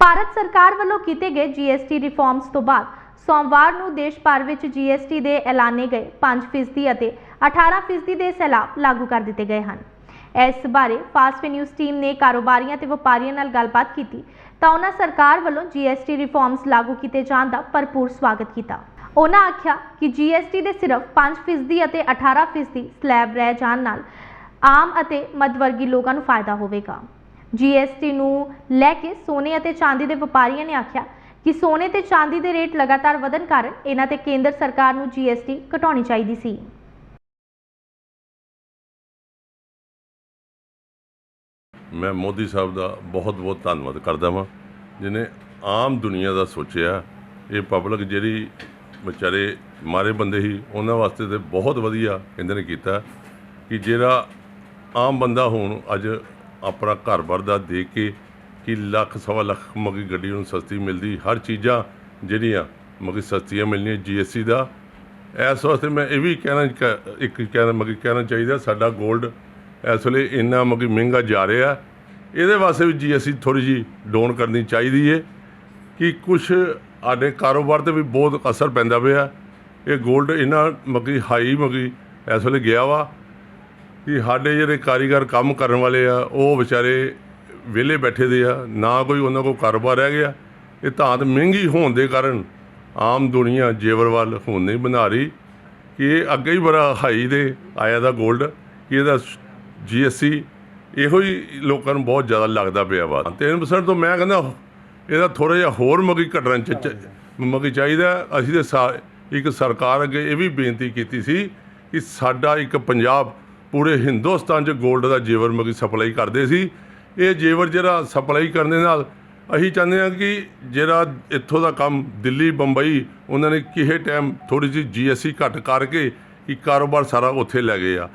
ਭਾਰਤ ਸਰਕਾਰ ਵੱਲੋਂ ਕੀਤੇ ਗਏ GST ਰਿਫਾਰਮਸ ਤੋਂ ਬਾਅਦ ਸੋਮਵਾਰ ਨੂੰ ਦੇਸ਼ ਭਰ ਵਿੱਚ GST ਦੇ ਐਲਾਨੇ ਗਏ 5% ਅਤੇ 18% ਦੇ ਸੈਲਾਬ ਲਾਗੂ ਕਰ ਦਿੱਤੇ ਗਏ ਹਨ। ਇਸ ਬਾਰੇ ਫਾਸਟ ਨਿਊਜ਼ ਟੀਮ ਨੇ ਕਾਰੋਬਾਰੀਆਂ ਤੇ ਵਪਾਰੀਆਂ ਨਾਲ ਗੱਲਬਾਤ ਕੀਤੀ ਤਾਂ ਉਹਨਾਂ ਸਰਕਾਰ ਵੱਲੋਂ GST ਰਿਫਾਰਮਸ ਲਾਗੂ ਕੀਤੇ ਜਾਣ ਦਾ ਭਰਪੂਰ ਸਵਾਗਤ ਕੀਤਾ। ਉਹਨਾਂ ਆਖਿਆ ਕਿ GST ਦੇ ਸਿਰਫ 5% ਅਤੇ 18% ਸਲੈਬ ਰਹਿ ਜਾਣ ਨਾਲ ਆਮ ਅਤੇ ਮੱਧਵਰਗੀ ਲੋਕਾਂ ਨੂੰ ਫਾਇਦਾ ਹੋਵੇਗਾ। GST ਨੂੰ ਲੈ ਕੇ ਸੋਨੇ ਅਤੇ ਚਾਂਦੀ ਦੇ ਵਪਾਰੀਆਂ ਨੇ ਆਖਿਆ ਕਿ ਸੋਨੇ ਤੇ ਚਾਂਦੀ ਦੇ ਰੇਟ ਲਗਾਤਾਰ ਵਧਣ ਕਾਰਨ ਇਹਨਾਂ ਤੇ ਕੇਂਦਰ ਸਰਕਾਰ ਨੂੰ GST ਘਟਾਉਣੀ ਚਾਹੀਦੀ ਸੀ। ਮੈਂ ਮੋਦੀ ਸਾਹਿਬ ਦਾ ਬਹੁਤ ਬਹੁਤ ਧੰਨਵਾਦ ਕਰਦਾ ਹਾਂ ਜਿਨੇ ਆਮ ਦੁਨੀਆ ਦਾ ਸੋਚਿਆ, ਇਹ ਪਬਲਿਕ ਜਿਹੜੀ ਵਿਚਾਰੇ ਮਾਰੇ ਬੰਦੇ ਸੀ, ਉਹਨਾਂ ਵਾਸਤੇ ਤੇ ਬਹੁਤ ਵਧੀਆ ਇਹਨਾਂ ਨੇ ਕੀਤਾ ਕਿ ਜਿਹੜਾ ਆਮ ਬੰਦਾ ਹੁਣ, ਅੱਜ ਆਪਣਾ ਘਰ-ਬਾਰ ਦਾ ਦੇਖ ਕੇ ਕਿ ਲੱਖ, ਸਵਾ ਲੱਖ ਮਗੀ ਗੱਡੀ ਨੂੰ ਸਸਤੀ ਮਿਲਦੀ। ਹਰ ਚੀਜ਼ਾਂ ਜਿਹੜੀਆਂ ਮਗੀ ਸਸਤੀਆਂ ਮਿਲਣੀਆਂ ਜੀਐਸਟੀ ਦਾ। ਇਸ ਵਾਸਤੇ ਮੈਂ ਇਹ ਵੀ ਕਹਿਣਾ ਕ- ਇੱਕ ਕਹਿਣਾ, ਮਗੀ ਕਹਿਣਾ ਚਾਹੀਦਾ, ਸਾਡਾ 골ਡ ਇਸ ਵੇਲੇ ਇੰਨਾ ਮਗੀ ਮਹਿੰਗਾ ਜਾ ਰਿਹਾ। ਇਹਦੇ ਵਾਸਤੇ ਵੀ ਜੀਐਸਟੀ ਥੋੜੀ ਜੀ ਡਾਊਨ ਕਰਨੀ ਚਾਹੀਦੀ ਏ ਕਿ ਕੁਝ ਸਾਡੇ ਕਾਰੋਬਾਰ ਤੇ ਵੀ ਬਹੁਤ ਅਸਰ ਪੈਂਦਾ ਪਿਆ। ਇਹ 골ਡ ਇੰਨਾ ਮਗੀ ਹਾਈ ਮਗੀ ਇਸ ਵੇਲੇ ਗਿਆ ਵਾ। ਕਿ ਸਾਡੇ ਜਿਹੜੇ ਕਾਰੀਗਰ ਕੰਮ ਕਰਨ ਵਾਲੇ ਆ, ਉਹ ਵਿਚਾਰੇ ਵਿਹਲੇ ਬੈਠੇ ਦੇ ਆ, ਨਾ ਕੋਈ ਉਹਨਾਂ ਕੋਲ ਕਾਰੋਬਾਰ ਰਹਿ ਗਿਆ। ਇਹ ਧਾਤ ਮਹਿੰਗੀ ਹੋਣ ਦੇ ਕਾਰਨ ਆਮ ਦੁਨੀਆ ਜੇਵਰ ਵੱਲ ਹੁਣ ਨਹੀਂ ਬਣਾ ਰਹੀ ਕਿ ਇਹ ਅੱਗੇ ਹੀ ਬੜਾ ਹਾਈ ਦੇ ਆਇਆ ਦਾ 골ਡ ਕਿ ਇਹਦਾ ਜੀਐਸਟੀ ਇਹੋ ਹੀ ਲੋਕਾਂ ਨੂੰ ਬਹੁਤ ਜ਼ਿਆਦਾ ਲੱਗਦਾ ਪਿਆ ਵਾ। 3% ਤੋਂ ਮੈਂ ਕਹਿੰਦਾ ਇਹਦਾ ਥੋੜਾ ਜਿਹਾ ਹੋਰ ਮਗੀ ਘਟਣ ਚ ਚ- ਮਗੀ ਚਾਹੀਦਾ। ਅਸੀਂ ਤੇ ਸਾ- ਇੱਕ ਸਰਕਾਰ ਅੱਗੇ ਇਹ ਵੀ ਬੇਨਤੀ ਕੀਤੀ ਸੀ ਕਿ ਸਾਡਾ ਇੱਕ ਪੰਜਾਬ ਪੂਰੇ ਹਿੰਦੁਸਤਾਨ 'ਚ 골ਡ ਦਾ ਜੇਵਰ ਮਗੀ ਸਪਲਾਈ ਕਰਦੇ ਸੀ। ਇਹ ਜੇਵਰ ਜਿਹੜਾ ਸਪਲਾਈ ਕਰਨ ਦੇ ਨਾਲ ਅਸੀਂ ਚਾਹੁੰਦੇ ਹਾਂ ਕਿ ਜਿਹੜਾ ਇੱਥੋਂ ਦਾ ਕੰਮ ਦਿੱਲੀ, ਬੰਬਈ, ਉਹਨਾਂ ਨੇ ਕਿਸੇ ਟਾਈਮ ਥੋੜੀ ਜਿਹੀ ਜੀਐਸਟੀ ਘੱਟ ਕਰਕੇ ਕਿ ਕਾਰੋਬਾਰ ਸਾਰਾ ਉੱਥੇ ਲੈ ਗਏ ਆ।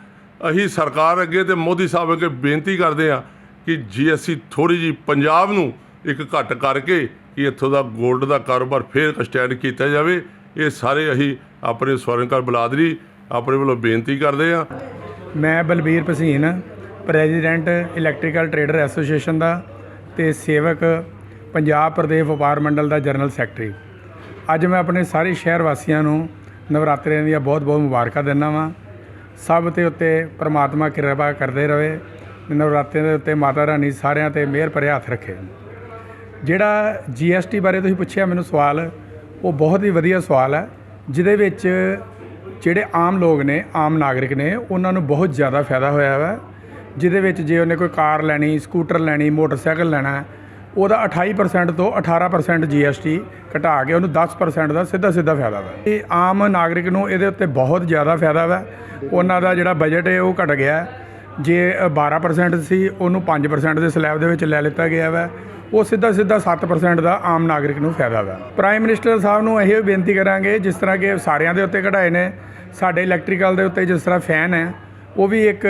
ਅਸੀਂ ਸਰਕਾਰ ਅੱਗੇ ਤੇ ਮੋਦੀ ਸਾਹਿਬ ਅੱਗੇ ਬੇਨਤੀ ਕਰਦੇ ਹਾਂ ਕਿ ਜੀਐਸਟੀ ਥੋੜੀ ਜਿਹੀ ਪੰਜਾਬ ਨੂੰ ਇੱਕ ਘੱਟ ਕਰਕੇ ਕਿ ਇੱਥੋਂ ਦਾ 골ਡ ਦਾ ਕਾਰੋਬਾਰ ਫੇਰ ਸਟੈਂਡ ਕੀਤਾ ਜਾਵੇ। ਇਹ ਸਾਰੇ ਅਸੀਂ ਆਪਣੇ ਸਵਰਨਕਾਰ ਬਲਾਦਰੀ ਆਪਣੇ ਵੱਲੋਂ ਬੇਨਤੀ ਕਰਦੇ ਹਾਂ। ਮੈਂ Balbir Bhasin president electrical trader association ਦਾ ਤੇ ਸੇਵਕ, ਪੰਜਾਬ ਪ੍ਰਦੇਸ਼ ਵਪਾਰ ਮੰਡਲ ਦਾ ਜਨਰਲ ਸੈਕਟਰੀ। ਅੱਜ ਮੈਂ ਆਪਣੇ ਸਾਰੇ ਸ਼ਹਿਰ ਵਾਸੀਆਂ ਨੂੰ ਨਵਰਾਤਰਿਆਂ ਦੀਆਂ ਬਹੁਤ-ਬਹੁਤ ਮੁਬਾਰਕਾਂ ਦਿੰਦਾ ਵਾਂ। ਸਭ ਤੇ ਉੱਤੇ ਪ੍ਰਮਾਤਮਾ ਕਿਰਪਾ ਕਰਦੇ ਰਹੇ ਨਵਰਾਤਰਿਆਂ ਦੇ ਉੱਤੇ ਮਾਤਾ ਰਾਣੀ ਸਾਰਿਆਂ ਤੇ ਮਿਹਰ ਭਰਿਆ ਹੱਥ ਰੱਖੇ। ਜਿਹੜਾ ਜੀਐਸਟੀ ਬਾਰੇ ਤੁਸੀਂ ਪੁੱਛਿਆ, ਮੈਨੂੰ ਸਵਾਲ, ਉਹ ਬਹੁਤ ਹੀ ਵਧੀਆ ਸਵਾਲ ਹੈ, ਜਿਹਦੇ ਵਿੱਚ ਜਿਹੜੇ ਆਮ ਲੋਕ ਨੇ ਆਮ ਨਾਗਰਿਕ ਨੇ ਉਹਨਾਂ ਨੂੰ ਬਹੁਤ ਜ਼ਿਆਦਾ ਫਾਇਦਾ ਹੋਇਆ ਵਾ। ਜਿਹਦੇ ਵਿੱਚ ਜੇ ਉਹਨੇ ਕੋਈ ਕਾਰ ਲੈਣੀ ਸਕੂਟਰ ਲੈਣੀ ਮੋਟਰਸਾਈਕਲ ਲੈਣਾ ਉਹਦਾ 28% ਤੋਂ 18% ਜੀਐਸਟੀ ਘਟਾ ਕੇ ਉਹਨੂੰ 10% ਦਾ ਸਿੱਧਾ ਸਿੱਧਾ ਫਾਇਦਾ ਵਾ। ਇਹ ਆਮ ਨਾਗਰਿਕ ਨੂੰ ਇਹਦੇ ਉੱਤੇ ਬਹੁਤ ਜ਼ਿਆਦਾ ਫਾਇਦਾ ਵਾ। ਉਹਨਾਂ ਦਾ ਜਿਹੜਾ ਬਜਟ ਹੈ ਉਹ ਘਟ ਗਿਆ। ਜੇ ਅ, 12% ਸੀ ਉਹਨੂੰ 5% ਦੇ ਸਲੈਬ ਦੇ ਵਿੱਚ ਲੈ ਲਿੱਤਾ ਗਿਆ ਵਾ। ਉਹ ਸਿੱਧਾ ਸਿੱਧਾ 7% ਦਾ ਆਮ ਨਾਗਰਿਕ ਨੂੰ ਫਾਇਦਾ ਵਾ। ਪ੍ਰਾਈਮ ਮਿਨਿਸਟਰ ਸਾਹਿਬ ਨੂੰ ਇਹ ਬੇਨਤੀ ਕਰਾਂਗੇ, ਜਿਸ ਤਰ੍ਹਾਂ ਕਿ ਸਾਰਿਆਂ ਦੇ ਉੱਤੇ ਕਢਾਏ ਨੇ, ਸਾਡੇ ਇਲੈਕਟ੍ਰੀਕਲ ਦੇ ਉੱਤੇ ਜਿਸ ਤਰ੍ਹਾਂ ਫੈਨ ਹੈ, ਉਹ ਵੀ ਇੱਕ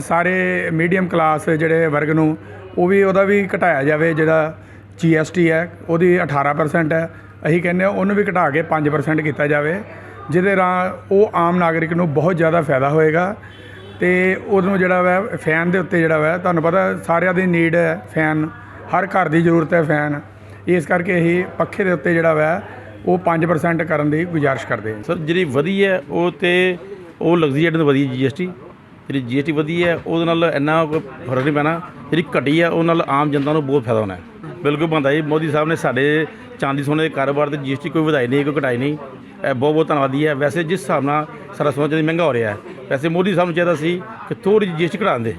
ਸਾਰੇ ਮੀਡੀਅਮ ਕਲਾਸ ਜਿਹੜੇ ਵਰਗ ਨੂੰ, ਉਹ ਵੀ ਉਹਦਾ ਵੀ ਘਟਾਇਆ ਜਾਵੇ, ਜਿਹੜਾ ਜੀਐਸਟੀ ਹੈ, ਉਹਦੀ 18% ਹੈ। ਅਸੀਂ ਕਹਿੰਦੇ ਹਾਂ ਉਹਨੂੰ ਵੀ ਘਟਾ ਕੇ 5% ਕੀਤਾ ਜਾਵੇ, ਜਿਹਦੇ ਨਾਲ ਉਹ ਆਮ ਨਾਗਰਿਕ ਨੂੰ ਬਹੁਤ ਜ਼ਿਆਦਾ ਫਾਇਦਾ ਹੋਏਗਾ। ਤੇ ਉਹਨੂੰ ਜਿਹੜਾ ਵਾ ਫੈਨ ਦੇ ਉੱਤੇ ਜਿਹੜਾ ਵਾ, ਤੁਹਾਨੂੰ ਪਤਾ ਸਾਰਿਆਂ ਦੀ ਨੀਡ ਹੈ ਫੈਨ ਹਰ ਘਰ ਦੀ ਜ਼ਰੂਰਤ ਹੈ ਫੈਨ। ਇਸ ਕਰਕੇ ਅਸੀਂ ਪੱਖੇ ਦੇ ਉੱਤੇ ਜਿਹੜਾ ਵਾ, ਉਹ 5% ਕਰਨ ਦੀ ਗੁਜ਼ਾਰਿਸ਼ ਕਰਦੇ ਹਾਂ। ਸਰ, ਜਿਹੜੀ ਵਧੀ ਹੈ, ਉਹ ਤੇ ਉਹ ਲੱਗਦੀ ਹੈ ਜਿਹੜੀ ਵਧੀ ਜੀਐਸਟੀ ਜਿਹੜੀ ਜੀਐਸਟੀ ਵਧੀ ਹੈ, ਉਹਦੇ ਨਾਲ ਇੰਨਾ ਕੋਈ ਫ਼ਰਕ ਨਹੀਂ ਪੈਣਾ। ਜਿਹੜੀ ਘਟੀ ਹੈ, ਉਹ ਨਾਲ ਆਮ ਜਨਤਾ ਨੂੰ ਬਹੁਤ ਫਾਇਦਾ ਹੋਣਾ ਹੈ। ਬਿਲਕੁਲ ਬੰਦਾ ਜੀ, ਮੋਦੀ ਸਾਹਿਬ ਨੇ ਸਾਡੇ ਚਾਂਦੀ ਸੋਨੇ ਦੇ ਕਾਰੋਬਾਰ ਤੇ ਜੀਐਸਟੀ ਕੋਈ ਵਧਾਈ ਨਹੀਂ, ਕੋਈ ਘਟਾਈ ਨਹੀਂ। ਇਹ ਬਹੁਤ ਬਹੁਤ ਧੰਨਵਾਦੀ ਹੈ। ਵੈਸੇ ਜਿਸ ਹਿਸਾਬ ਨਾਲ ਸਾਰਾ ਸੋਨਾ ਚਾਂਦੀ ਮਹਿੰਗਾ ਹੋ ਰਿਹਾ ਹੈ, ਵੈਸੇ ਮੋਦੀ ਸਾਹਿਬ ਨੂੰ ਚਾਹੀਦਾ ਸੀ ਕਿ ਥੋੜੀ ਜਿਹੀ ਜੀਐਸਟੀ ਘਟਾ ਦਿੰਦੇ।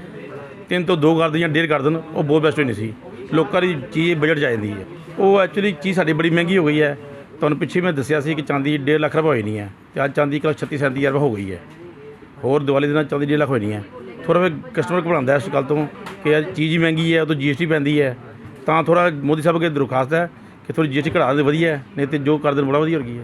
ਤਿੰਨ ਤੋਂ ਦੋ ਕਰ ਦੇਣ ਜਾਂ ਡੇਢ ਕਰ ਦੇਣ ਉਹ ਬਹੁਤ ਬੈਸਟ ਹੋਣੀ ਸੀ। ਲੋਕਾਂ ਦੀ ਚੀਜ਼ ਬਜਟ 'ਚ ਆ ਜਾਂਦੀ ਹੈ। ਉਹ ਐਕਚੁਅਲੀ ਚੀਜ਼ ਸਾਡੀ ਬੜੀ ਮਹਿੰਗੀ ਹੋ ਗਈ ਹੈ। ਤੁਹਾਨੂੰ ਪਿੱਛੇ ਮੈਂ ਦੱਸਿਆ ਸੀ ਕਿ ਚਾਂਦੀ 1.5 ਲੱਖ ਰੁਪਏ ਹੋਈ ਨਹੀਂ ਹੈ। ਤੇ ਅੱਜ ਚਾਂਦੀ ਕਿਲੋ 36 37 ਹਜ਼ਾਰ ਰੁਪਏ ਹੋ ਗਈ ਹੈ। ਹੋਰ ਦੀਵਾਲੀ ਦੇ ਨਾਲ ਚਾਂਦੀ 1.5 ਲੱਖ ਹੋਈ ਨਹੀਂ ਹੈ। ਥੋੜ੍ਹਾ ਫਿਰ ਕਸਟਮਰ ਘਬਰਾਉਂਦਾ ਇਸ ਗੱਲ ਤੋਂ ਕਿ ਯਾਰ ਚੀਜ਼ ਮਹਿੰਗੀ ਹੈ ਉਹ ਤੋਂ ਜੀਐਸਟੀ ਪੈਂਦੀ ਹੈ। ਤਾਂ ਥੋੜਾ ਮੋਦੀ ਸਾਹਿਬ ਅੱਗੇ ਦਰਖਾਸਤ ਹੈ ਕਿ ਥੋੜੀ ਜੀਐਸਟੀ ਘਟਾ ਦੇ ਵਧੀਆ ਹੈ, ਨਹੀਂ ਤੇ ਜੋ ਕਰ ਦੇਣ ਬੜਾ ਵਧੀਆ ਹੋ ਗਈ ਹੈ।